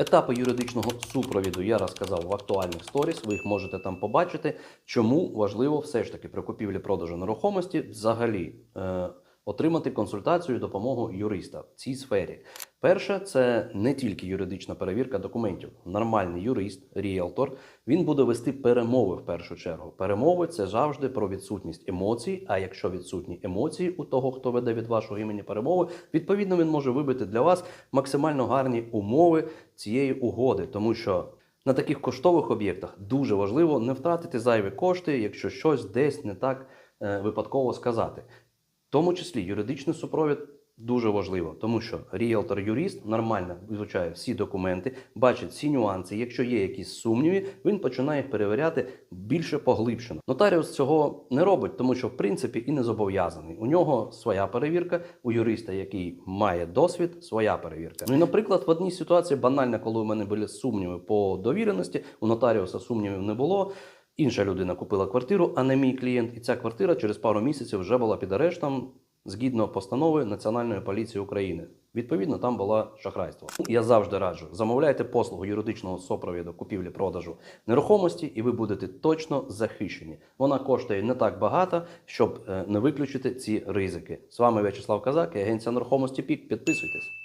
Етапи юридичного супровіду я розказав в актуальних сторіс. Ви їх можете там побачити. Чому важливо все ж таки при купівлі продажу нерухомості взагалі е, отримати консультацію і допомогу юриста в цій сфері. Перше, це не тільки юридична перевірка документів. Нормальний юрист, ріелтор, він буде вести перемови в першу чергу. Перемови це завжди про відсутність емоцій. А якщо відсутні емоції у того, хто веде від вашого імені перемови, відповідно він може вибити для вас максимально гарні умови цієї угоди, тому що. На таких коштових об'єктах дуже важливо не втратити зайві кошти, якщо щось десь не так е, випадково сказати. Тому числі юридичний супровід дуже важливо, тому що ріелтор-юрист нормально вивчає всі документи, бачить всі нюанси. Якщо є якісь сумніви, він починає перевіряти більше поглибшено. Нотаріус цього не робить, тому що в принципі і не зобов'язаний. У нього своя перевірка, у юриста, який має досвід, своя перевірка. Ну і, наприклад, в одній ситуації банально, коли у мене були сумніви по довіреності, у нотаріуса сумнівів не було. Інша людина купила квартиру, а не мій клієнт, і ця квартира через пару місяців вже була під арештом згідно постанови Національної поліції України. Відповідно, там було шахрайство. Я завжди раджу замовляйте послугу юридичного супровіду купівлі-продажу нерухомості, і ви будете точно захищені. Вона коштує не так багато, щоб е, не виключити ці ризики. З вами В'ячеслав Казак агенція нерухомості ПІК. Підписуйтесь.